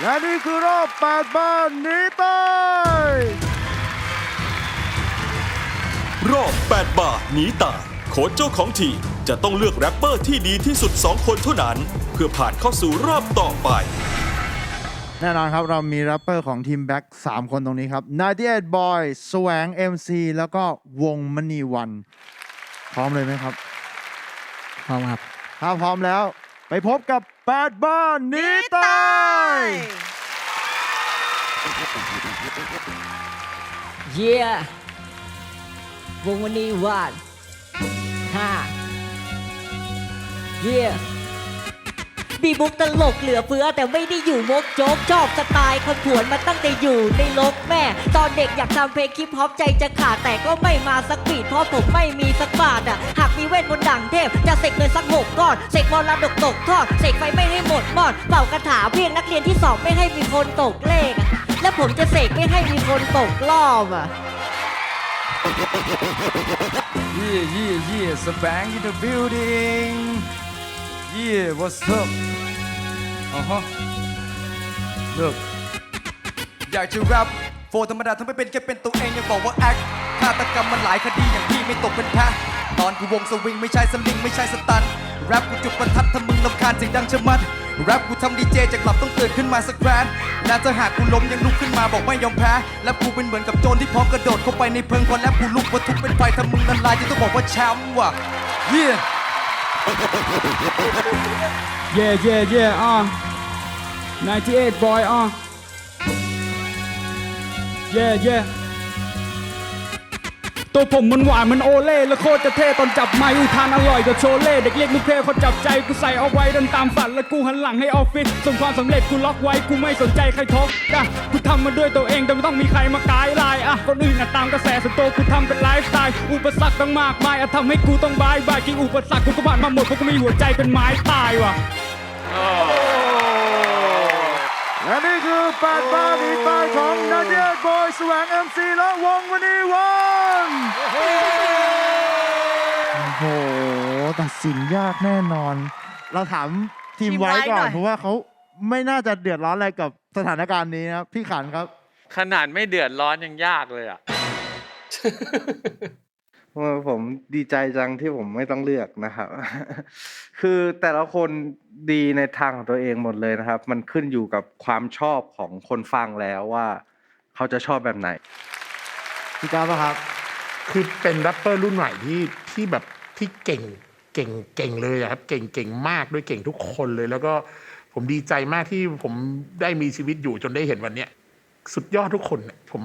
และนี่คือรอบ 8 บ้านหนีตายรอบ 8 บาทหนีตายโค้ชเจ้าของทีมจะต้องเลือกแรปเปอร์ที่ดีที่สุด 2 คนเท่านั้น เพื่อผ่านเข้าสู่รอบต่อไป แน่นอนครับ เรามีแรปเปอร์ของทีมแบ็ก3คนตรงนี้ครับ98 Boy แสวง MC แล้วก็วงมณีวัน พร้อมเลยไหมครับ พร้อมครับ ถ้าพร้อมแล้ว ไปพบกับ 8บ้านหนีตา บีบุกตลกเหลือเฟือแต่ไม่ได้อยู่มกโจ๊กชอบสไตล์คนผวนมาตั้งแต่อยู่ในลกแม่ ตอนเด็กอยากทำเพลงคิปฮอปใจจะขาดแต่ก็ไม่มาสักปีเพราะผมไม่มีสักบาทอะหากมีเวทมนต์ดังเทพ จะเสกเงินสักหกก้อนเสกมรดกตกทอดเสกไฟไม่ให้หมดมอดเป่ากระถาเพียงนักเรียนที่สอบไม่ให้มีคนตกเลขและผมจะเสกไม่ให้มีคนตกรอบอะ Yeah, yeah, yeah, so bang in the building. Yeah, what's up? Uh huh. Look. อยากจะแรปโฟธรรมดาทำไม่เป็นแค่เป็นตัวเองยังบอกว่าแอคฆาตกรรมมันหลายคดีอย่างพี่ไม่ตกเป็นแพ้ตอนกูวงสวิงไม่ใช่สลิงไม่ใช่สตันแรปกูจุดประทัดถ้ามึงลำคาญเสียงดังชะมัดแรปกูทำดีเจจะกลับต้องตื่นขึ้นมาสักแกรนและถ้าหากกูล้มยังลุกขึ้นมาบอกไม่ยอมแพ้และกูเป็นเหมือนกับโจรที่พร้อมกระโดดเข้าไปในเพิงพอแล้วกูลุกวัตถุเป็นไฟถ้ามึงละลายจะต้องบอกว่าแชมป์ว่ะ yeah Yeah, yeah, yeah, uh. 98 boy, uh. Yeah, yeah. ตัวผมมันหวานมันโอเล่แล้วโคตรจะเท่ตอนจับไม้ทานอร่อยกว่าโชเล่เด็กเรียกลูกเพเขาจับใจกูใส่เอาไว้ดินตามฝันแล้วกูหันหลังให้ออฟฟิศส่งความสำเร็จกูล็อกไว้กูไม่สนใจใครทอกอะกูทำมาด้วยตัวเองแต่ไม่ต้องมีใครมากายไลน์อะคนอื่นอะตามกระแสส่วนตัวกูทำเป็นไลฟ์สไตล์อุปสรรคตั้งมากมายอะทำให้กูต้องบายบายจริงอุปสรรคกูก็ผ่านมาหมดเพราะกูมีหัวใจเป็นไม้ตายว่ะ และนี่คือ8บ้านหนีตายของ98 Boy แสวง MC และวงมณีวันโอ้โหตัดสินยากแน่นอน เราถามทีมทีมไว้ไว้ก่อหน่นอยเพราะว่าเขาไม่น่าจะเดือดร้อนอะไรกับสถานการณ์นี้นะครับพี่ขันครับ ขนาดไม่เดือดร้อนยังยากเลยอะเออ ผมดีใจจังที่ผมไม่ต้องเลือกนะครับ คือแต่ละคนดีในทางของตัวเองหมดเลยนะครับ มันขึ้นอยู่กับความชอบของคนฟังแล้วว่า เขาจะชอบแบบไหนพี่ก้าวครับ คือเป็นแรปเปอร์รุ่นใหม่ที่ที่แบบที่เก่งเก่งเก่งเลยครับ เก่งเก่งมากด้วยเก่งทุกคนเลย แล้วก็ผมดีใจมากที่ผมได้มีชีวิตอยู่จนได้เห็นวันเนี้ยสุดยอดทุกคนเนี่ยผม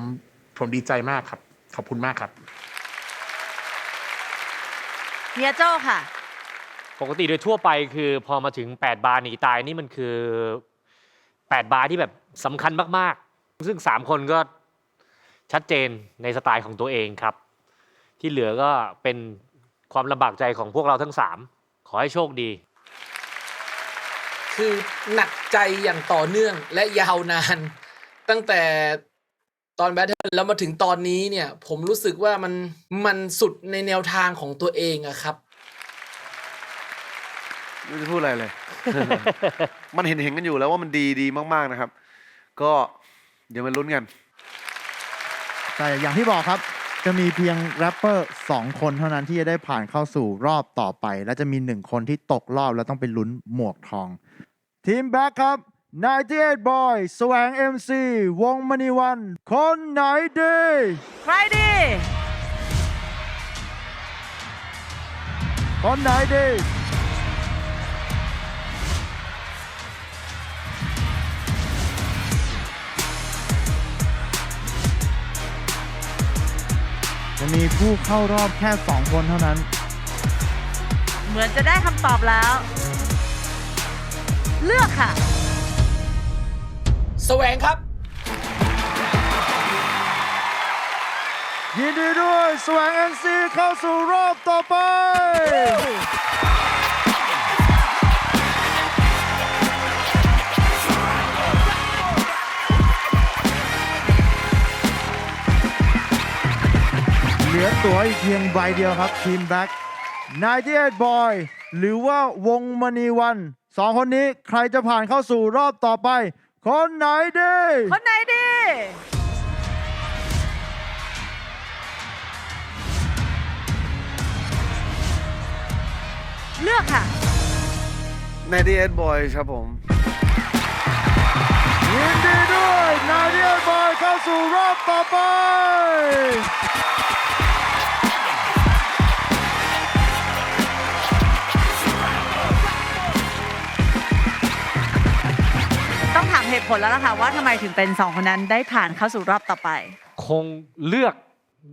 ผมดีใจมากครับ ขอบคุณมากครับ เฮียโจ้ค่ะ ปกติโดยทั่วไปคือพอมาถึง 8 บาร์หนีตายนี่มันคือ 8 บาร์ที่แบบสำคัญมากๆ ซึ่ง 3 คนก็ชัดเจนในสไตล์ของตัวเองครับ ที่เหลือก็เป็นความลำบากใจของพวกเราทั้ง 3 ขอให้โชคดี คือหนักใจอย่างต่อเนื่องและยาวนาน ตั้งแต่ ตอนแบทเทิลแล้วมาถึงตอนนี้เนี่ย ผมรู้สึกว่ามันมันสุดในแนวทางของตัวเองอะครับ ไม่รู้จะพูดอะไรเลย มันเห็นเห็นกันอยู่แล้วว่ามันดีดีมาก ๆ นะครับ ก็เดี๋ยวมาลุ้นกัน แต่อย่างที่บอกครับ จะมีเพียงแรปเปอร์2คนเท่านั้นที่จะได้ผ่านเข้าสู่รอบต่อไป และจะมี 1 คนที่ตกรอบแล้วต้องไปลุ้นหมวกทอง ทีมแบ็คครับ 98 Boy แสวง MC วงมณีวัน คนไหนดี ใครดี คนไหนดี จะมีผู้เข้ารอบแค่ 2 คนเท่านั้น เหมือนจะได้คำตอบแล้ว เลือกค่ะแสวงครับ ยินดีด้วยแสวง MC เข้าสู่รอบต่อไป เหลือตัวอีกเพียงใบเดียวครับ ทีมแบ็ค98 Boy หรือว่าวงมณีวันสองคนนี้ใครจะผ่านเข้าสู่รอบต่อไป คนไหนดี คนไหนดี เลือกค่ะ98 Boys ครับผม ยินดีด้วยนาเดียบอยเข้าสู่รอบต่อไป ต้องถามเหตุผลแล้วล่ะค่ะว่าทำไมถึงเป็นสองคนนั้นได้ผ่านเข้าสู่รอบต่อไป คงเลือก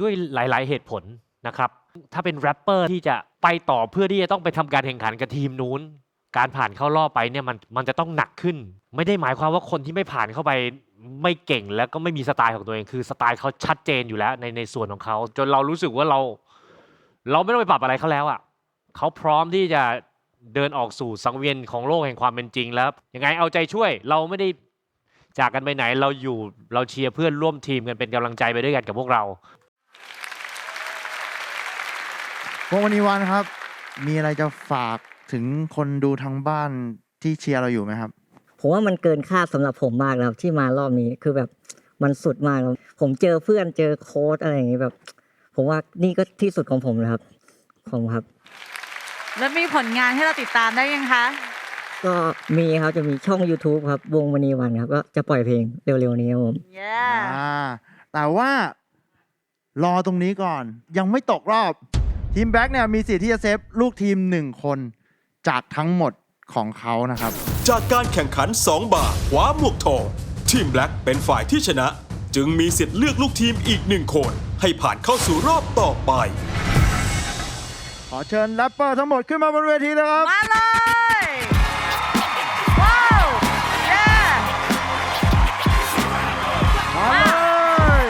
ด้วยหลาย ๆ เหตุผลนะครับ ถ้าเป็นแรปเปอร์ที่จะไปต่อเพื่อที่จะต้องไปทำการแข่งขันกับทีมนู้น การผ่านเข้ารอบไปเนี่ยมันมันจะต้องหนักขึ้น ไม่ได้หมายความว่าคนที่ไม่ผ่านเข้าไปไม่เก่งแล้วก็ไม่มีสไตล์ของตัวเองคือสไตล์เขาชัดเจนอยู่แล้วในในส่วนของเขาจนเรารู้สึกว่าเรา เราไม่ต้องไปปรับอะไรเขาแล้วอะเขาพร้อมที่จะ เดินออกสู่สังเวียนของโลกแห่งความเป็นจริงแล้วยังไงเอาใจช่วย เราไม่ได้จากกันไปไหนเราอยู่เราเชียร์เพื่อนร่วมทีมกันเป็นกำลังใจไปด้วยกันกับพวกเราพวกวันนี้วันครับ มีอะไรจะฝากถึงคนดูทางบ้านที่เชียร์เราอยู่ไหมครับ ผมว่ามันเกินคาดสำหรับผมมากแล้วที่มารอบนี้คือแบบมันสุดมากแล้วผมเจอเพื่อนเจอโค้ดอะไรอย่างงี้แบบ ผมว่านี่ก็ที่สุดของผมเลยครับผมครับ แล้วมีผลงานให้เราติดตามได้ยังคะ ก็มีครับจะมีช่อง YouTube ครับ วงมณีวันครับก็จะปล่อยเพลงเร็วๆนี้ครับผม yeah อ่าแต่ว่ารอตรงนี้ก่อน ยังไม่ตกรอบทีมแบ็กเนี่ยมีสิทธิ์ที่จะเซฟลูกทีมหนึ่งคนจากทั้งหมดของเขานะครับ จากการแข่งขัน 2 บาทคว้าหมวกทองทีมแบล็กเป็นฝ่ายที่ชนะ จึงมีสิทธิ์เลือกลูกทีมอีกหนึ่งคน ให้ผ่านเข้าสู่รอบต่อไป ขอเชิญแรปเปอร์ทั้งหมดขึ้นมาบนเวทีเลยครับ มาเลย ว้าว เย้ มาเลย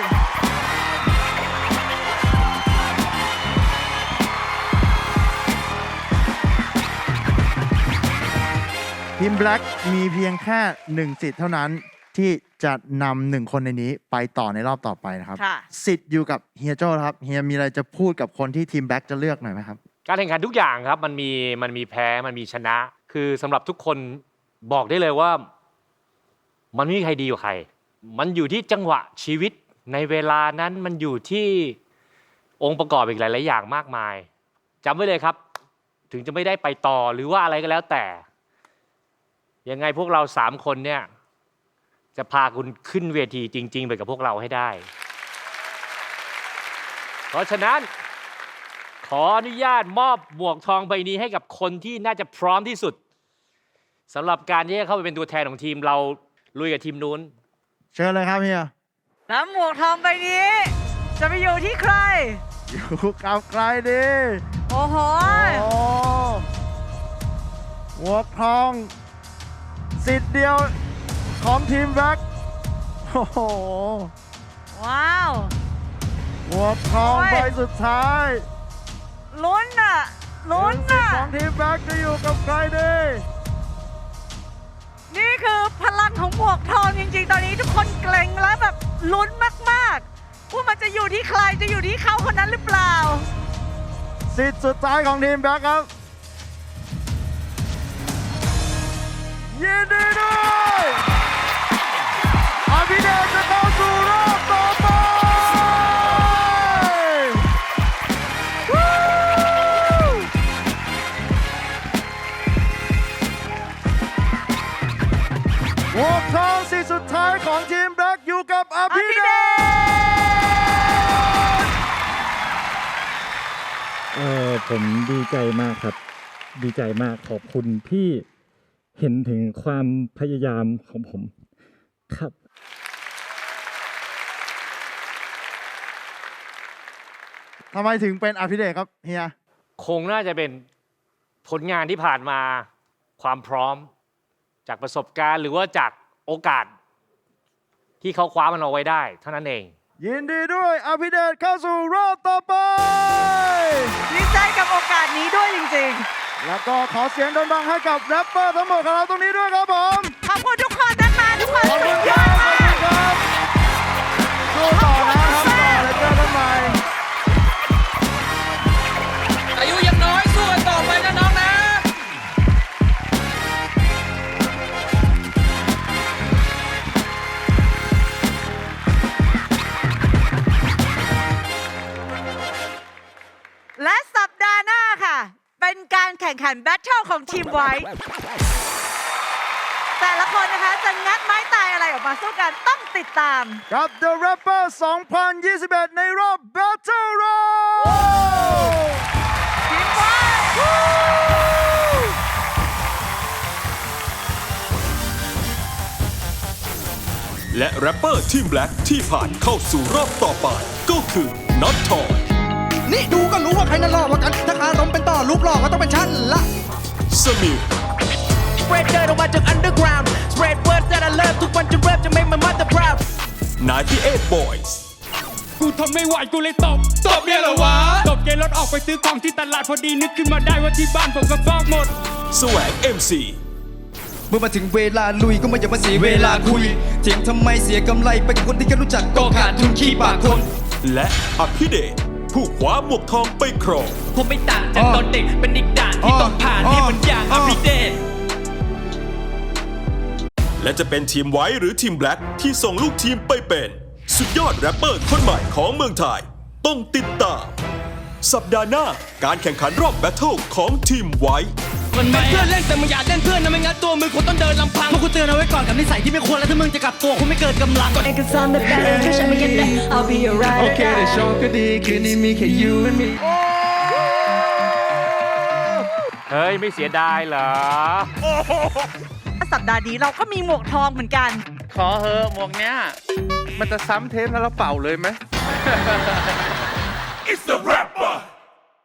ทีมแบล็กมีเพียงแค่หนึ่งสิทธิ์เท่านั้นที่จะนำหนึ่งคนในนี้ไปต่อในรอบต่อไปนะครับ ค่ะ สิทธิ์อยู่กับเฮียโจ้ครับ เฮียมีอะไรจะพูดกับคนที่ทีมแบล็กจะเลือกหน่อยไหมครับ การแข่งขันทุกอย่างครับมันมีมันมีแพ้มันมีชนะ คือสำหรับทุกคนบอกได้เลยว่า มันไม่มีใครดีกว่าใคร มันอยู่ที่จังหวะชีวิตในเวลานั้นมันอยู่ที่องค์ประกอบอีกหลาย ๆ อย่างมากมายจำไว้เลยครับ ถึงจะไม่ได้ไปต่อหรือว่าอะไรก็แล้วแต่ ยังไงพวกเราสามคนเนี่ย จะพาคุณขึ้นเวทีจริง ๆ ไปกับพวกเราให้ได้ เพราะฉะนั้น ขออนุญาตมอบหมวกทองใบนี้ให้กับคนที่น่าจะพร้อมที่สุดสำหรับการที่จะเข้าไปเป็นตัวแทนของทีมเราลุยกับทีมนู้น เชิญเลยครับเฮียแล้วหมวกทองใบนี้ จะไปอยู่ที่ใคร อยู่กับใครดีโอ้โห โอ้หัวกทองสิทธิ์เดียวของทีมแบ็คโอ้โหว้าวหัวกทองโอ้ย ใบสุดท้าย ลุ้นน่ะลุ้นสิทน่ะธิ์ของทีมแบ็คจะอยู่กับใครดีนี่คือพลังของหมวกทองจริง ๆ ตอนนี้ทุกคนเกรงและแบบลุ้นมากๆว่ามันจะอยู่ที่ใครจะอยู่ที่เขาคนนั้นหรือเปล่า สิทธิ์สุดท้ายของทีมแบ็คครับยินดีด้วย ของทีมแบ็คอยู่กับอภิเดชเออผมดีใจมากครับ ดีใจมากขอบคุณที่เห็นถึงความพยายามของผมครับ ทำไมถึงเป็นอภิเดชครับเฮีย คงน่าจะเป็นผลงานที่ผ่านมาความพร้อม จากประสบการณ์หรือว่าจากโอกาส ที่เขาคว้ามันเอาไว้ได้ เท่านั้นเอง ยินดีด้วยอภิเดชเข้าสู่รอบต่อไป ดีใจกับโอกาสนี้ด้วยจริงแล้วก็ขอเสียงดังๆให้กับแรปเปอร์ทั้งหมดของเราตรงนี้ด้วยครับผม ๆ ขอบคุณทุกคนนะคะทุกคนขอบสุคุดณยคอรับ ข่งขันแบทเทิลของทีมไว้ แต่ละคนนะคะจะงัดไม้ตายอะไรออกมาสู้กันต้องติดตาม กับ The Rapper 2021 ในรอบ Battle Round ทีมไว้และแรปเปอร์ทีมแบล็กที่ผ่านเข้าสู่รอบต่อไปก็คือ Not Toy นี่ดูก็รู้ว่าใครนั่นหล่อกว่ากัน ถ้าคารมเป็นต่อรูปหล่อก็ต้องเป็นฉันละ สมิว Spread เดินออกมาจาก underground Spread words that I love ทุกวันจะเริ่มจะ make my mother proud 98 Boys กูทนไม่ไหวกูเลยตบตบเนี่ยเหรอวะ ตบเกรถออกไปซื้อของที่ตลาดพอดีนึกขึ้นมาได้ว่าที่บ้านผมก็ฟอกหมดแสวง MC เมื่อมาถึงเวลาลุยก็ไม่อย่ามาเสียเวลาคุยเถียงทำไมเสียกำไรไปกับคนที่แค่รู้จักก็ขาดทุนขี้ปากคน และอภิเดช ผู้คว้าหมวกทองไปครอง ผมไม่ต่างจากตอนเด็กเป็นอีกด่านที่ต้องผ่านให้มันอย่างอภิเดชและจะเป็นทีมไว้หรือทีมแบล็กที่ส่งลูกทีมไปเป็น สุดยอดแรปเปอร์คนใหม่ของเมืองไทย ต้องติดตาม สัปดาห์หน้าการแข่งขันรอบแบทเทิลของทีมไว้ มันเป็นเพื่อนเล่นแต่มึงอย่าเล่นเพื่อนนะไม่งั้นตัวมึงคงต้องเดินลำพังพวกกูเตือนเอาไว้ก่อนกับนิสัยที่ไม่ควรแล้วถ้ามึงจะกลับตัวคงไม่เกิดกำลัง Cause I'm the best Cause I'm the best I'll be your ride โอเคแต่โชว์ก็ดีคืนนี้มีแค่ you and me เฮ้ย ไม่เสียดายเหรอ สัปดาห์นี้เราก็มีหมวกทองเหมือนกัน ขอเหอะหมวกเนี้ย มันจะซ้ำเทปแล้วเราเป่าเลยไหม